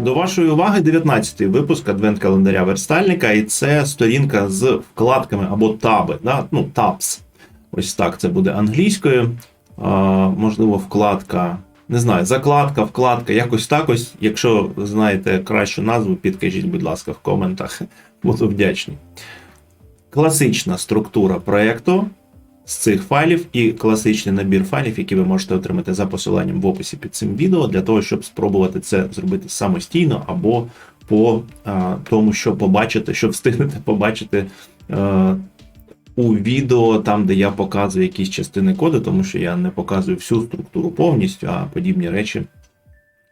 До вашої уваги 19-й випуск адвент-календаря верстальника, і це сторінка з вкладками або таби. Да? Ну, tabs. Ось так це буде англійською. А, можливо, вкладка. Не знаю, закладка, вкладка, якось так ось. Якщо знаєте кращу назву, підкажіть, будь ласка, в коментах. Буду вдячний. Класична структура проєкту з цих файлів і класичний набір файлів, які ви можете отримати за посиланням в описі під цим відео, для того, щоб спробувати це зробити самостійно або по а, тому, що побачите, що встигнете побачити а, у відео, там, де я показую якісь частини коду, тому що я не показую всю структуру повністю, а подібні речі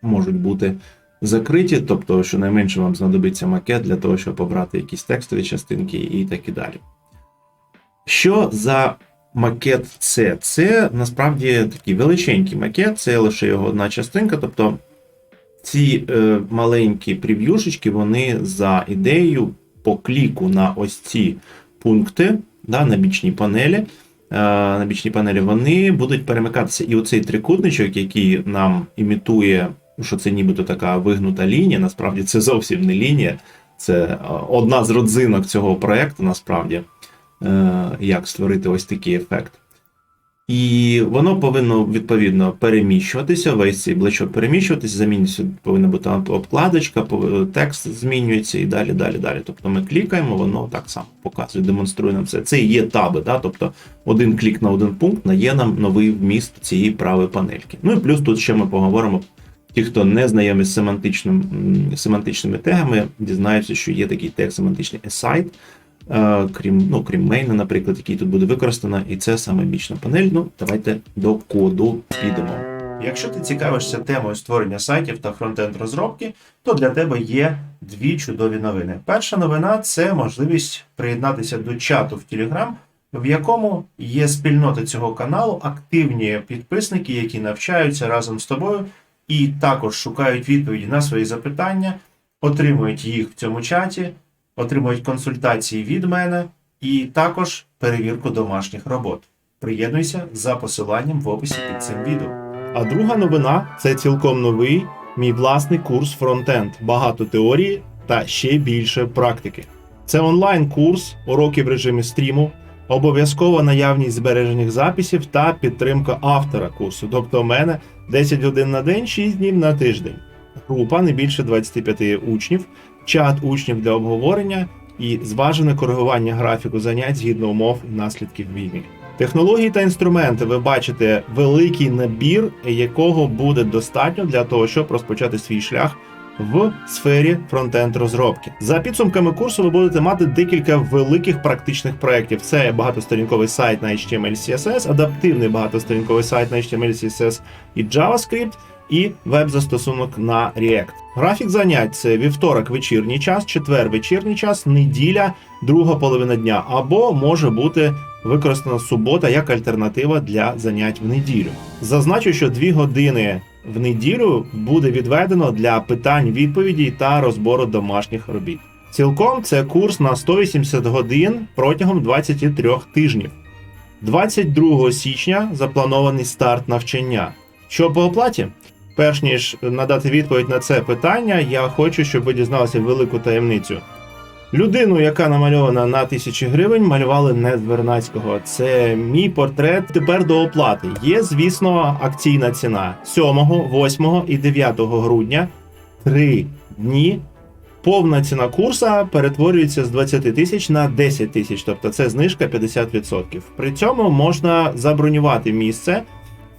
можуть бути закриті, тобто, щонайменше вам знадобиться макет для того, щоб обрати якісь текстові частинки і так і далі. Що за макет це? Це насправді такий величенький макет, це лише його одна частинка. Тобто ці е, маленькі прев'юшечки, вони за ідеєю по кліку на ось ці пункти да, на бічній панелі. е, На бічній панелі вони будуть перемикатися. І оцей трикутничок, який нам імітує, що це нібито така вигнута лінія, насправді це зовсім не лінія, це е, одна з родзинок цього проєкту, насправді як створити ось такий ефект. І воно повинно відповідно переміщуватися, весь цей блочок переміщуватися, замінюється, повинна бути обкладочка, текст змінюється і далі, далі, далі. Тобто ми клікаємо, воно так само показує, демонструє нам це. Це є таби, да? тобто один клік на один пункт надає нам новий вміст цієї правої панельки. Ну і плюс тут ще ми поговоримо. Ті, хто не знайомі з семантичним, семантичними тегами, дізнаються, що є такий тег семантичний Е, крім, ну, крім мейна, наприклад, який тут буде використано, і це саме бічна панель. Ну, давайте до коду підемо. Якщо ти цікавишся темою створення сайтів та фронтенд розробки, то для тебе є дві чудові новини. Перша новина це можливість приєднатися до чату в Telegram, в якому є спільнота цього каналу, активні підписники, які навчаються разом з тобою і також шукають відповіді на свої запитання, отримують їх в цьому чаті отримують консультації від мене і також перевірку домашніх робот. Приєднуйся за посиланням в описі під цим відео. А друга новина це цілком новий мій власний курс фронтенд. Багато теорії та ще більше практики. Це онлайн-курс, уроки в режимі стріму, обов'язкова наявність збережених записів та підтримка автора курсу. Тобто, у мене 10 годин на день, 6 днів на тиждень. Група не більше 25 учнів, чат учнів для обговорення і зважене коригування графіку занять згідно умов і наслідків війни. Технології та інструменти ви бачите великий набір, якого буде достатньо для того, щоб розпочати свій шлях в сфері фронтенд розробки. За підсумками курсу ви будете мати декілька великих практичних проєктів. Це багатосторінковий сайт на HTML CSS, адаптивний багатосторінковий сайт на HTML CSS і JavaScript, і веб-застосунок на React. Графік занять це вівторок вечірній час, четвер вечірній час, неділя, друга половина дня, або може бути використана субота як альтернатива для занять в неділю. Зазначу, що дві години в неділю буде відведено для питань, відповідей та розбору домашніх робіт. Цілком це курс на 180 годин протягом 23 тижнів. 22 січня запланований старт навчання. Що по оплаті? Перш ніж надати відповідь на це питання, я хочу, щоб ви дізналися велику таємницю. Людину, яка намальована на тисячі гривень, малювали не Вернацького. Це мій портрет тепер до оплати. Є, звісно, акційна ціна 7, 8 і 9 грудня. Три дні. Повна ціна курса перетворюється з 20 тисяч на 10 тисяч, тобто це знижка 50%. При цьому можна забронювати місце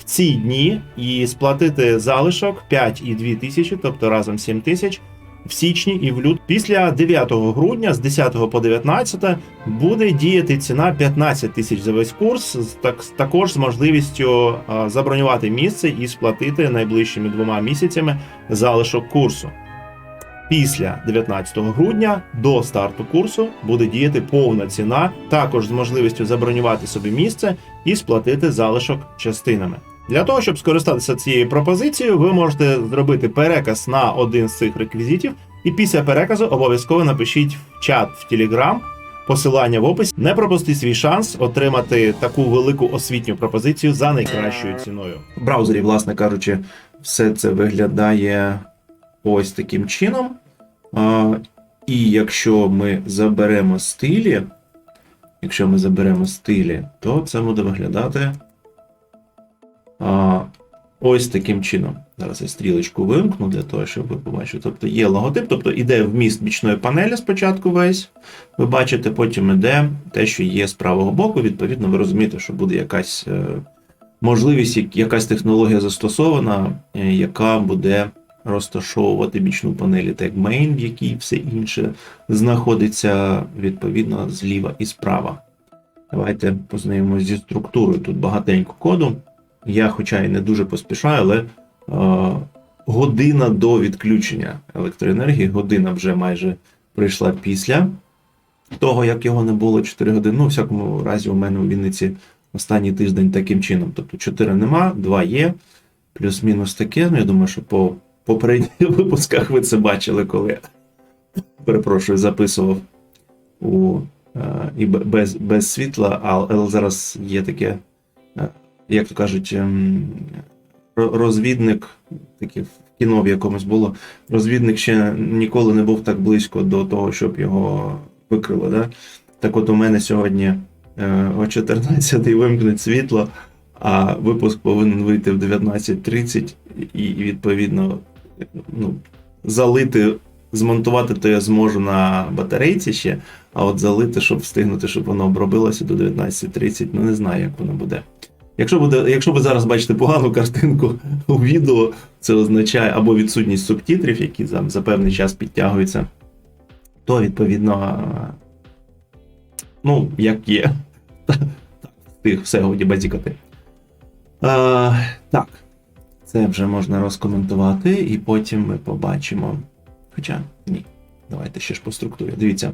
ці дні і сплатити залишок 5,2 тисячі, тобто разом 7 тисяч. В січні і в лют після 9 грудня з 10 по 19 буде діяти ціна 15 тисяч за весь курс, так, також з можливістю забронювати місце і сплатити найближчими двома місяцями залишок курсу. Після 19 грудня до старту курсу буде діяти повна ціна, також з можливістю забронювати собі місце і сплатити залишок частинами. Для того, щоб скористатися цією пропозицією, ви можете зробити переказ на один з цих реквізитів, і після переказу обов'язково напишіть в чат в Telegram посилання в описі. Не пропустіть свій шанс отримати таку велику освітню пропозицію за найкращою ціною. В браузері, власне кажучи, все це виглядає ось таким чином. І якщо ми заберемо стилі, якщо ми заберемо стилі, то це буде виглядати а, ось таким чином. Зараз я стрілочку вимкну для того, щоб ви побачили. Тобто є логотип, тобто іде вміст бічної панелі спочатку весь. Ви бачите, потім іде те, що є з правого боку. Відповідно, ви розумієте, що буде якась е, можливість, якась технологія застосована, е, яка буде розташовувати бічну так як main, в якій все інше знаходиться відповідно зліва і справа. Давайте познайомимося зі структурою. Тут багатенько коду. Я, хоча і не дуже поспішаю, але е, година до відключення електроенергії, година вже майже прийшла після того, як його не було 4 години. Ну, у всякому разі, у мене у Вінниці останній тиждень таким чином. Тобто 4 нема, 2 є, плюс-мінус таке. Ну, я думаю, що по попередніх випусках ви це бачили, коли я, перепрошую, записував у, е, і без, без світла, але зараз є таке, е, як то кажуть, ем, розвідник, таке в кіно в якомусь було. Розвідник ще ніколи не був так близько до того, щоб його викрило. Да? Так от у мене сьогодні е, о 14 вимкнуть світло, а випуск повинен вийти в 19.30 і, відповідно ну, залити, змонтувати то я зможу на батарейці ще, а от залити, щоб встигнути, щоб воно обробилося до 19.30, ну не знаю, як воно буде. Якщо буде, якщо ви зараз бачите погану картинку у відео, це означає або відсутність субтитрів, які за, за певний час підтягуються, то відповідно, ну, як є. Так, встиг все годі базікати. А, так, це вже можна розкоментувати, і потім ми побачимо. Хоча ні, давайте ще ж по структурі. Дивіться.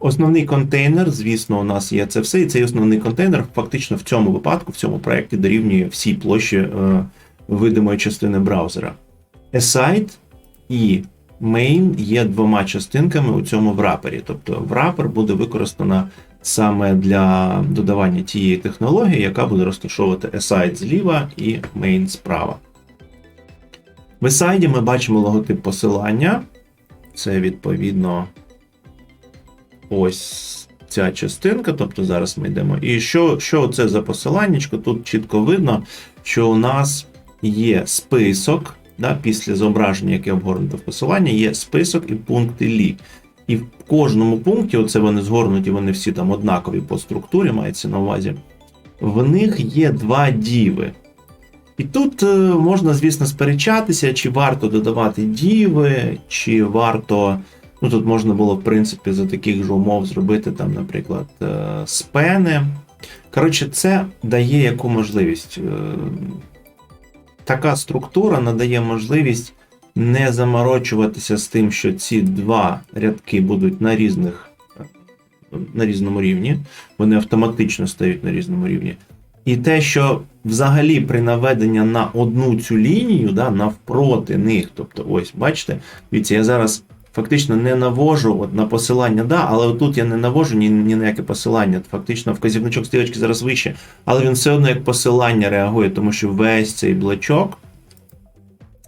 Основний контейнер, звісно, у нас є це все, і цей основний контейнер фактично в цьому випадку, в цьому проєкті дорівнює всій площі е, видимої частини браузера. Aside і main є двома частинками у цьому врапері. Тобто врапер буде використано саме для додавання тієї технології, яка буде розташовувати aside зліва і main справа. В aside ми бачимо логотип посилання. Це відповідно ось ця частинка, тобто зараз ми йдемо. І що, що це за посиланнячко? Тут чітко видно, що у нас є список, да, після зображення, яке обгорнуто в посилання, є список і пункти лі. І в кожному пункті, оце вони згорнуті, вони всі там однакові по структурі, мається на увазі. В них є два діви. І тут е, можна, звісно, сперечатися, чи варто додавати діви, чи варто. Ну, тут можна було, в принципі, за таких же умов зробити, там, наприклад, е, спени. Коротше, це дає яку можливість. Е, Така структура надає можливість не заморочуватися з тим, що ці два рядки будуть на різних на різному рівні, вони автоматично стають на різному рівні. І те, що взагалі при наведенні на одну цю лінію, да, навпроти них, тобто, ось, бачите, дивіться, я зараз фактично не навожу от на посилання, да, але отут я не навожу ні, ні на яке посилання. Фактично вказівничок стрілочки зараз вище, але він все одно як посилання реагує, тому що весь цей блочок,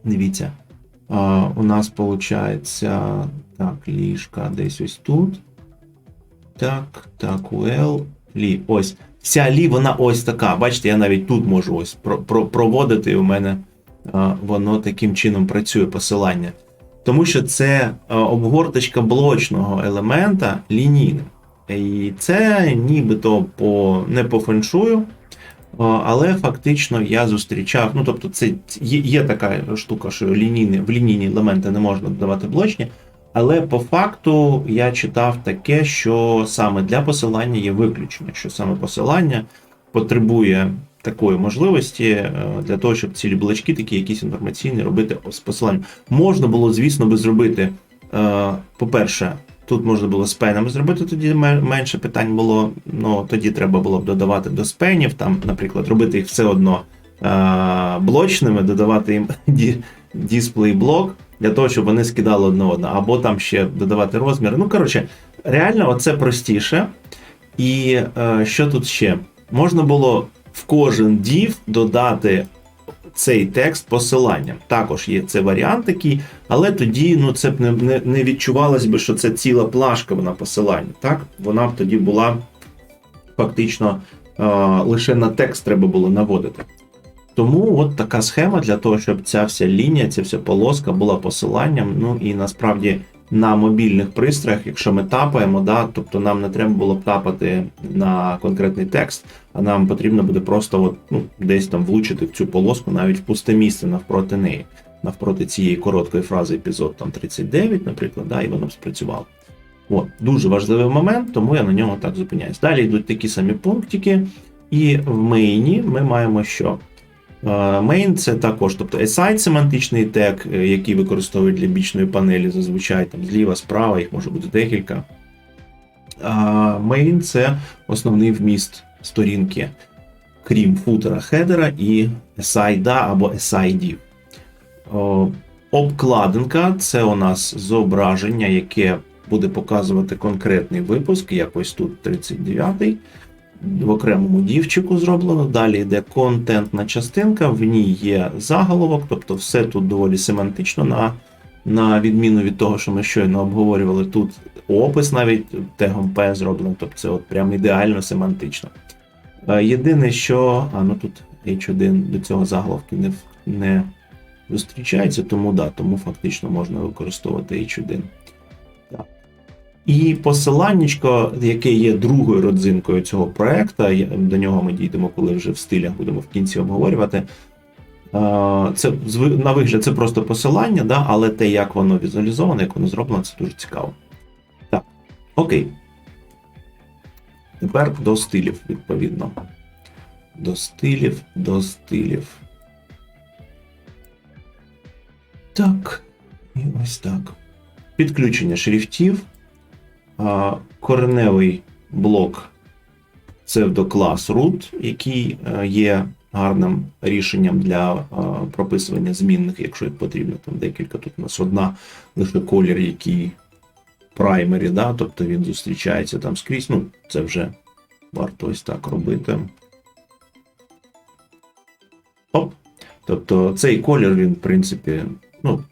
дивіться, у нас виходить так, ліжка десь ось тут. Так, так, well, лі. Ось. Вся лі, вона ось така. Бачите, я навіть тут можу ось про, про, проводити, і у мене а, воно таким чином працює посилання. Тому що це обгорточка блочного елемента лінійним. І це нібито по, не по феншую, але фактично я зустрічав. Ну, тобто, це є, є така штука, що лінійні, в лінійні елементи не можна додавати блочні. Але по факту я читав таке, що саме для посилання є виключення, що саме посилання потребує такої можливості е, для того, щоб ці блочки такі якісь інформаційні робити з посиланням. Можна було, звісно, би зробити е, по-перше, тут можна було з пенами зробити, тоді ме- менше питань було. Ну, тоді треба було б додавати до спенів, там, наприклад, робити їх все одно е, блочними, додавати їм дисплей блок для того, щоб вони скидали одне одне, або там ще додавати розміри. Ну, коротше, реально, це простіше. І що тут ще? Можна було в кожен div додати цей текст посиланням. Також є це варіант такий, але тоді ну, це б не, не, не відчувалось би, що це ціла плашка на посиланні. Так? Вона б тоді була фактично е, лише на текст треба було наводити. Тому от така схема для того, щоб ця вся лінія, ця вся полоска була посиланням. Ну і насправді на мобільних пристроях, якщо ми тапаємо, да, тобто нам не треба було б тапати на конкретний текст, а нам потрібно буде просто от, ну, десь там влучити в цю полоску, навіть в пусте місце навпроти неї, навпроти цієї короткої фрази епізод там 39, наприклад, да, і воно б спрацювало. От, дуже важливий момент, тому я на ньому так зупиняюсь. Далі йдуть такі самі пунктики, і в мейні ми маємо що? Main це також, тобто aside семантичний тег, е, який використовують для бічної панелі, зазвичай там зліва, справа, їх може бути декілька. Main це основний вміст сторінки, крім футера, хедера і aside або aside. О, Обкладинка це у нас зображення, яке буде показувати конкретний випуск, якось тут 39-й в окремому дівчику зроблено. Далі йде контентна частинка, в ній є заголовок, тобто все тут доволі семантично, на, на відміну від того, що ми щойно обговорювали. Тут опис навіть тегом P зроблено, тобто це от прям ідеально семантично. Е, Єдине, що. А, ну тут H1 до цього заголовки не, не зустрічається, тому да, тому фактично можна використовувати H1. Так. І посиланнячко, яке є другою родзинкою цього проекту, до нього ми дійдемо, коли вже в стилях будемо в кінці обговорювати. Е, Це на вигляд це просто посилання, да, але те, як воно візуалізоване, як воно зроблено, це дуже цікаво. Окей. Тепер до стилів, відповідно. До стилів, до стилів. Так. І ось так. Підключення шрифтів. Кореневий блок псевдоклас root, який е, є гарним рішенням для е, прописування змінних, якщо їх потрібно. Там декілька. Тут у нас одна лише колір, який праймері, да, тобто він зустрічається там скрізь. Ну, це вже варто ось так робити. Оп. Тобто цей колір, він, в принципі, ну,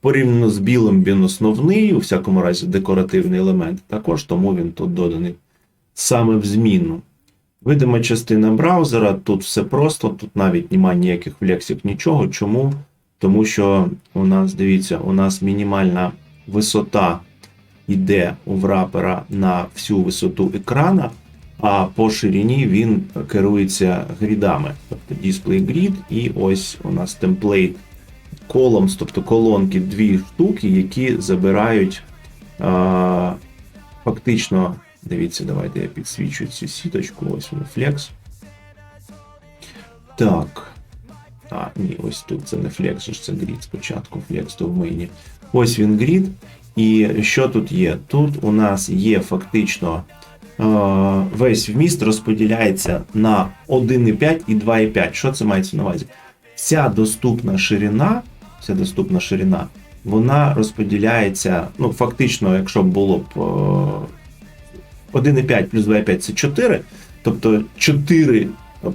порівняно з білим, він основний, у всякому разі, декоративний елемент. Також тому він тут доданий саме в зміну. Видима частина браузера, тут все просто, тут навіть немає ніяких флексів, нічого. Чому? Тому що у нас, дивіться, у нас мінімальна висота йде у врапера на всю висоту екрана, а по ширині він керується грідами. Тобто display grid, і ось у нас темплейт columns, тобто колонки, дві штуки, які забирають а, фактично. Дивіться, давайте я підсвічу цю сіточку, ось він флекс. Так. А, ні, ось тут це не флекс, це грід спочатку, флекс то в мейні. Ось він грід. І що тут є? Тут у нас є фактично е, весь вміст розподіляється на 1,5 і 2,5. Що це мається на увазі? Вся доступна ширина, вся доступна ширина, вона розподіляється, ну, фактично, якщо було б е, 1,5 плюс 2,5 це 4, тобто 4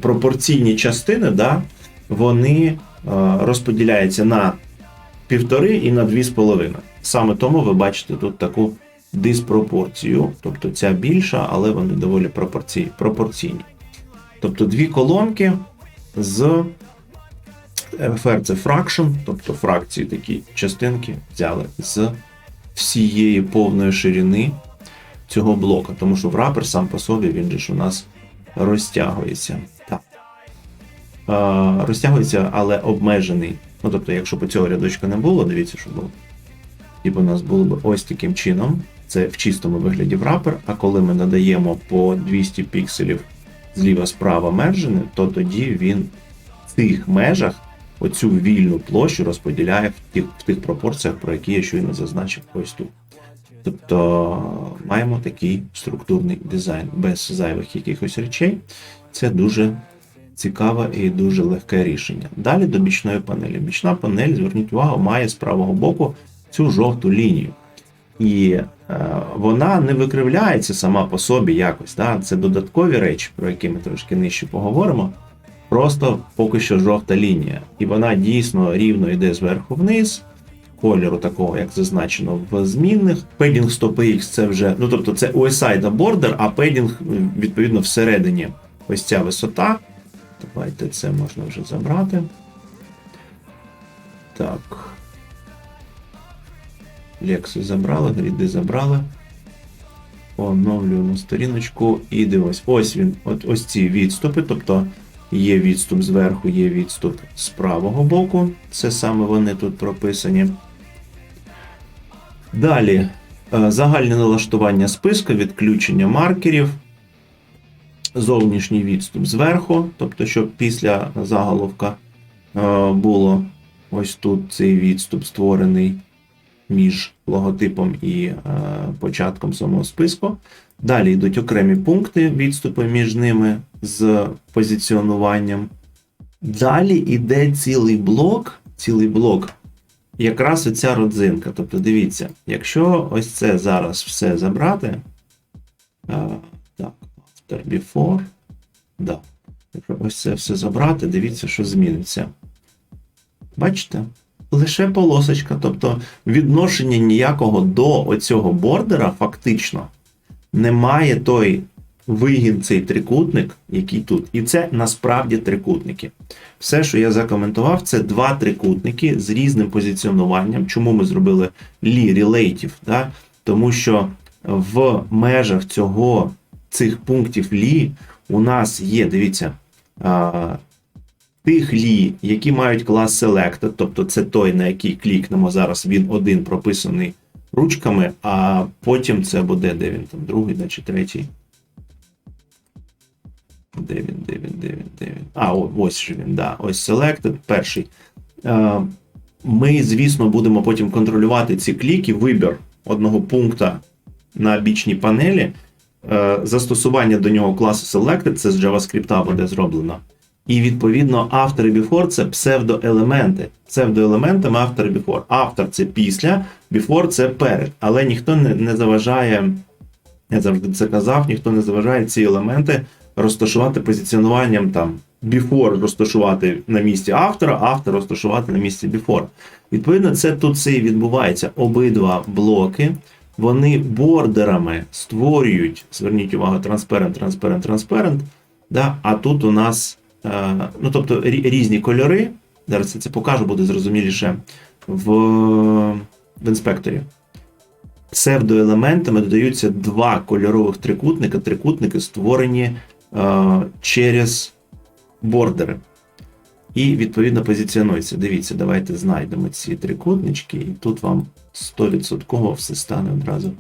пропорційні частини, да, вони е, розподіляються на півтори і на 2,5. Саме тому ви бачите тут таку диспропорцію, тобто ця більша, але вони доволі пропорційні. Тобто дві колонки з FR це fraction, тобто фракції такі частинки взяли з всієї повної ширини цього блока, тому що врапер сам по собі він же ж у нас розтягується. Так. Е, розтягується, але обмежений. Ну, тобто, якщо б цього рядочка не було, дивіться, що було. І б у нас було б ось таким чином. Це в чистому вигляді врапер, а коли ми надаємо по 200 пікселів зліва справа мержини, то тоді він в цих межах оцю вільну площу розподіляє в тих, в тих пропорціях, про які я щойно зазначив ось тут. Тобто маємо такий структурний дизайн без зайвих якихось речей. Це дуже цікаве і дуже легке рішення. Далі до бічної панелі. Бічна панель, зверніть увагу, має з правого боку цю жовту лінію. І е, вона не викривляється сама по собі якось. Да? Це додаткові речі, про які ми трошки нижче поговоримо. Просто поки що жовта лінія. І вона дійсно рівно йде зверху вниз, кольору такого, як зазначено в змінних. Педінг 100 px це вже, ну тобто це OSI бордер, а педінг відповідно всередині ось ця висота. Давайте це можна вже забрати. Так. Лекси забрали, гріди забрали. Оновлюємо сторіночку і дивимось. Ось він, от ось ці відступи. Тобто є відступ зверху, є відступ з правого боку. Це саме вони тут прописані. Далі е, загальне налаштування списку, відключення маркерів, зовнішній відступ зверху, тобто, щоб після заголовка е, було ось тут цей відступ створений між логотипом і е, початком самого списку. Далі йдуть окремі пункти, відступи між ними з позиціонуванням. Далі йде цілий блок, цілий блок, якраз оця родзинка. Тобто, дивіться, якщо ось це зараз все забрати. е, так, after before. Да. Якщо ось це все забрати, дивіться, що зміниться. Бачите? Лише полосочка, тобто відношення ніякого до оцього бордера фактично немає той вигін, цей трикутник, який тут. І це насправді трикутники. Все, що я закоментував, це два трикутники з різним позиціонуванням. Чому ми зробили лі relative? Да? Тому що в межах цього цих пунктів лі у нас є, дивіться, тих лі, які мають клас Selected, тобто це той, на який клікнемо зараз, він один прописаний ручками, а потім це буде, де він там, другий, да, чи третій. Де він, де він, де він, де він? А, ось же він, да, ось Selected, перший. Е, Ми, звісно, будемо потім контролювати ці кліки, вибір одного пункта на бічній панелі. Е, Застосування до нього класу Selected, це з JavaScript буде зроблено. І відповідно after і before це псевдоелементи. Псевдоелементами after і before. After це після, before це перед. Але ніхто не, не заважає, я завжди це казав, ніхто не заважає ці елементи розташувати позиціонуванням там before розташувати на місці автора, автор розташувати на місці before. Відповідно, це тут все і відбувається. Обидва блоки. Вони бордерами створюють, зверніть увагу, transparent, transparent, transparent, да? а тут у нас ну, тобто різні кольори. Зараз я це покажу, буде зрозуміліше в, в інспекторі. Псевдоелементами додаються два кольорових трикутника. Трикутники створені е, через бордери. І відповідно позиціонуються. Дивіться, давайте знайдемо ці трикутнички, і тут вам 100% все стане одразу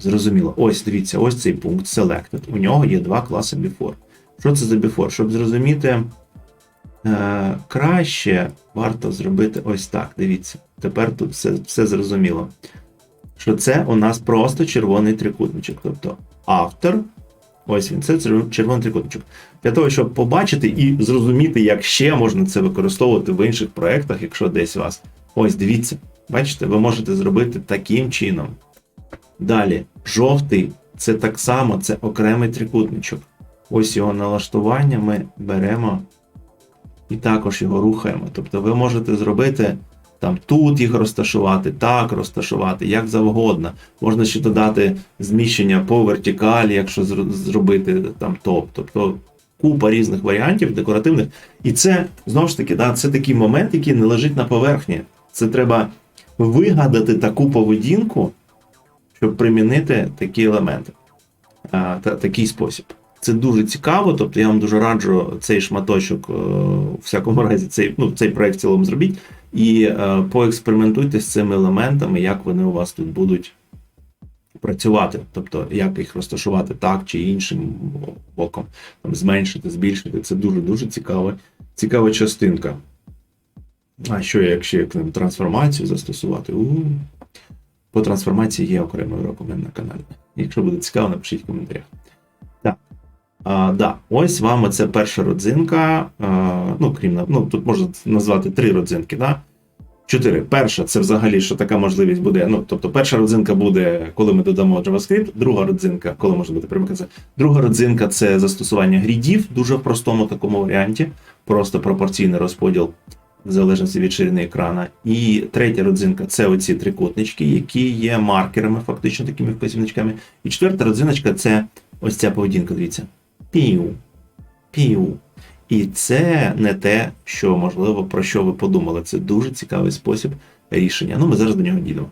зрозуміло. Ось дивіться, ось цей пункт Selected. У нього є два класи Before. Що це за before? Щоб зрозуміти е, краще, варто зробити ось так. Дивіться. Тепер тут все, все зрозуміло. Що це у нас просто червоний трикутничок. Тобто автор. Ось він, це черв- червоний трикутничок. Для того, щоб побачити і зрозуміти, як ще можна це використовувати в інших проєктах, якщо десь у вас. Ось дивіться. Бачите, ви можете зробити таким чином. Далі, жовтий це так само, це окремий трикутничок. Ось його налаштування ми беремо і також його рухаємо. Тобто ви можете зробити там тут їх розташувати, так розташувати, як завгодно. Можна ще додати зміщення по вертикалі, якщо зробити там топ. Тобто купа різних варіантів декоративних. І це знову ж таки, да, це такий момент, який не лежить на поверхні. Це треба вигадати таку поведінку, щоб примінити такі елементи, а, та, такий спосіб. Це дуже цікаво, тобто я вам дуже раджу цей шматочок, е, у всякому разі, цей, ну, цей проект в цілому зробіть і е, поекспериментуйте з цими елементами, як вони у вас тут будуть працювати. Тобто, як їх розташувати так чи іншим боком, там, зменшити, збільшити. Це дуже-дуже цікава, цікава частинка. А що як там, трансформацію застосувати? у По трансформації є окремий урок у мене на каналі. Якщо буде цікаво, напишіть в коментарях. А, да, ось вам оце перша родзинка. А, ну, крім ну, тут можна назвати три родзинки, да? Чотири. Перша це взагалі, що така можливість буде. Ну, тобто, перша родзинка буде, коли ми додамо JavaScript, друга родзинка, коли може бути примикація. Друга родзинка це застосування грідів, дуже в простому такому варіанті, просто пропорційний розподіл в залежності від ширини екрана. І третя родзинка це оці трикутнички, які є маркерами, фактично такими вказівничками. І четверта родзиночка це ось ця поведінка. Дивіться. Пів. Пів. І це не те, що можливо про що ви подумали. Це дуже цікавий спосіб рішення. Ну, ми зараз до нього дійдемо.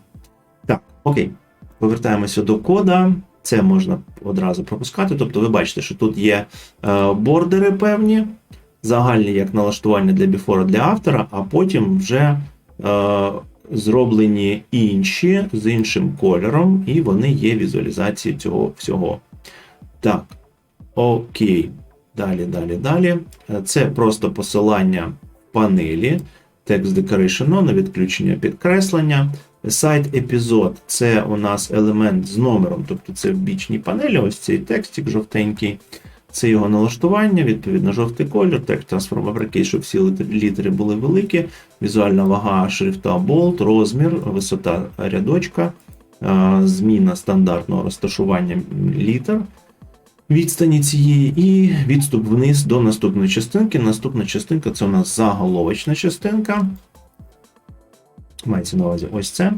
Так, окей. Повертаємося до кода. Це можна одразу пропускати. Тобто, ви бачите, що тут є е, бордери певні, загальні як налаштування для біфора для автора, а потім вже е, зроблені інші з іншим кольором, і вони є візуалізацією цього всього. Так, окей. Далі, далі, далі. Е, Це просто посилання в панелі. Text Decoration On, відключення підкреслення. Сайт епізод це у нас елемент з номером, тобто це в бічній панелі, ось цей текстик жовтенький. Це його налаштування, відповідно, жовтий колір, текст трансформ априкейс, щоб всі літери- були великі, візуальна вага шрифта Bold, розмір, висота рядочка, е, зміна стандартного розташування літер відстані цієї, і відступ вниз до наступної частинки. Наступна частинка це у нас заголовочна частинка. Мається на увазі ось це.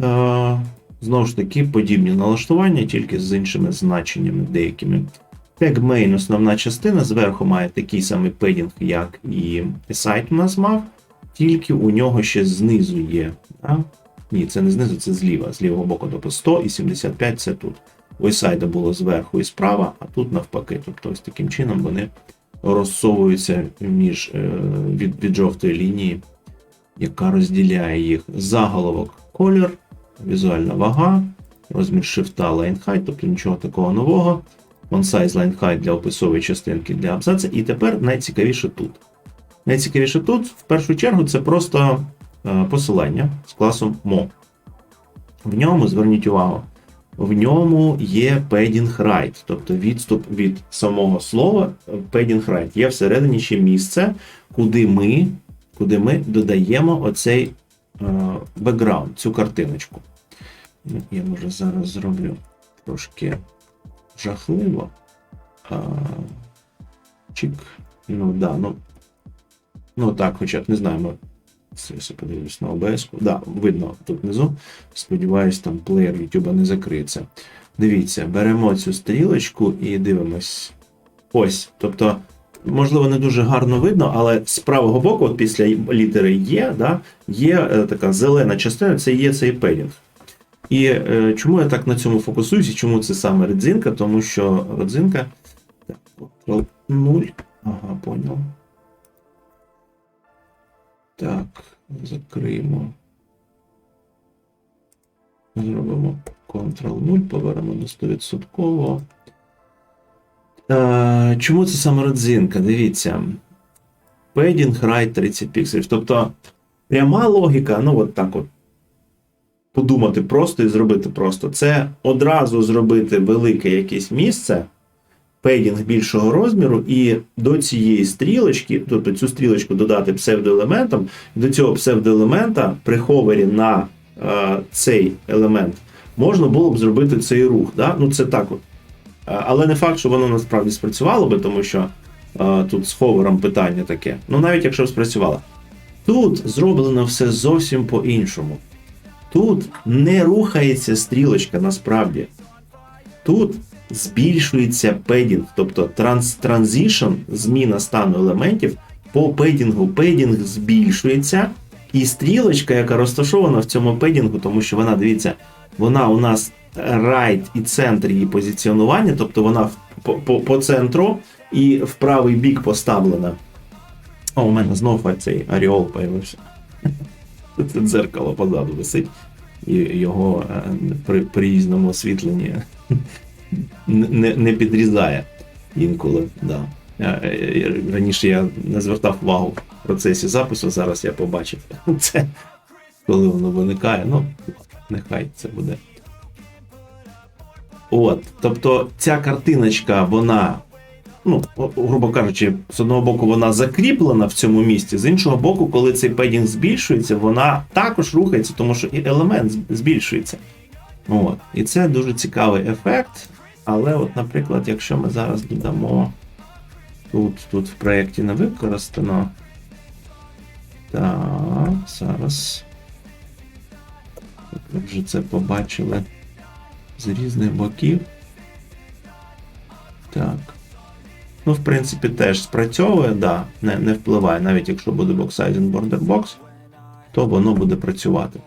Е, знову ж таки, подібні налаштування, тільки з іншими значеннями деякими. Tag main, основна частина, зверху має такий самий педінг, як і сайт у нас мав, тільки у нього ще знизу є. Да? Ні, це не знизу, це зліва, з лівого боку, тобто 100 і 75 це тут. У сайда було зверху і справа, а тут навпаки. Тобто ось таким чином вони розсовуються між е, від, від жовтої лінії, яка розділяє їх. Заголовок колір, візуальна вага, розмір шрифта line тобто нічого такого нового. On-size line для описової частинки для абзацу. І тепер найцікавіше тут. Найцікавіше тут, в першу чергу, це просто е, посилання з класом Mo. В ньому, зверніть увагу, в ньому є padding right, тобто відступ від самого слова е, padding right. Є всередині ще місце, куди ми, куди ми додаємо оцей е, бекграунд, цю картиночку. Я може зараз зроблю трошки жахливо. А, чик. Ну, да, ну, ну так, хоча б не знаю, ми це подивлюсь на OBS. Да, видно тут внизу. Сподіваюсь, там плеєр YouTube не закриється. Дивіться, беремо цю стрілочку і дивимось. Ось. Тобто, можливо, не дуже гарно видно, але з правого боку, от після літери Є, да, є е, така зелена частина, це є цей педінг. І е, чому я так на цьому фокусуюсь, і чому це саме родзинка? Тому що родзинка. Так, 0. Ага, понял. Так, закриємо. Зробимо Ctrl-0, повернемо до 100%. Е, чому це саме родзинка? Дивіться. Padding right 30 пікселів. Тобто пряма логіка, ну от так от. Подумати просто і зробити просто. Це одразу зробити велике якесь місце, пейдінг більшого розміру, і до цієї стрілочки, тобто цю стрілочку додати псевдоелементом, і до цього псевдоелемента при ховері на е, цей елемент можна було б зробити цей рух. Да? Ну, це так от. Е, Але не факт, що воно насправді спрацювало би, тому що е, тут з ховером питання таке. Ну, навіть якщо б спрацювало. Тут зроблено все зовсім по-іншому. Тут не рухається стрілочка насправді. Тут збільшується педінг, тобто транс транзишн, зміна стану елементів по педінгу. Педінг збільшується, і стрілочка, яка розташована в цьому педінгу, тому що вона, дивіться, вона у нас right і центр її позиціонування, тобто вона по центру і в правий бік поставлена. О, у мене знову цей Аріол появився. Це дзеркало позаду висить, і його е, при, при різному освітленні не, не підрізає інколи. Да. Раніше я не звертав увагу в процесі запису, зараз я побачив це, коли воно виникає. Ну, нехай це буде. От, тобто ця картиночка, вона, ну, грубо кажучи, з одного боку, вона закріплена в цьому місці, з іншого боку, коли цей педінг збільшується, вона також рухається, тому що і елемент збільшується. От. І це дуже цікавий ефект. Але, от, наприклад, якщо ми зараз додамо тут, тут в проєкті не використано. Так, зараз. Ви вже це побачили з різних боків. Так. Ну, в принципі, теж спрацьовує, да, не, не впливає, навіть якщо буде border box, то воно буде працювати.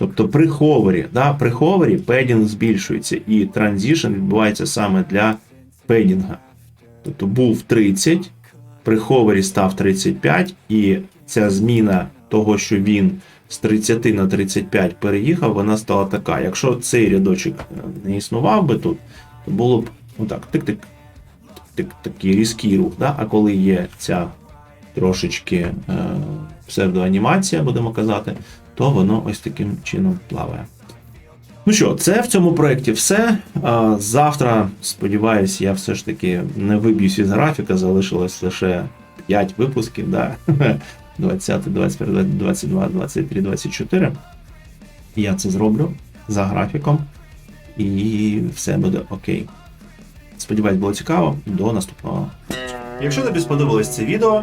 Тобто при ховері, да, при ховері педінг збільшується і транзішн відбувається саме для педінга. Тобто був 30, при ховері став 35, і ця зміна того, що він з 30 на 35 переїхав, вона стала така. Якщо цей рядочок е, не існував би тут, то було б отак, тик-тик, тик, такий різкий рух. Да? А коли є ця трошечки е, псевдоанімація, будемо казати, то воно ось таким чином плаває. Ну що, це в цьому проєкті все. Завтра, сподіваюсь, я все ж таки не виб'юсь із графіка, залишилось лише 5 випусків. Да? 20, 21, 22, 23, 24. Я це зроблю за графіком, і все буде окей. Сподіваюсь, було цікаво. До наступного. Якщо тобі сподобалось це відео,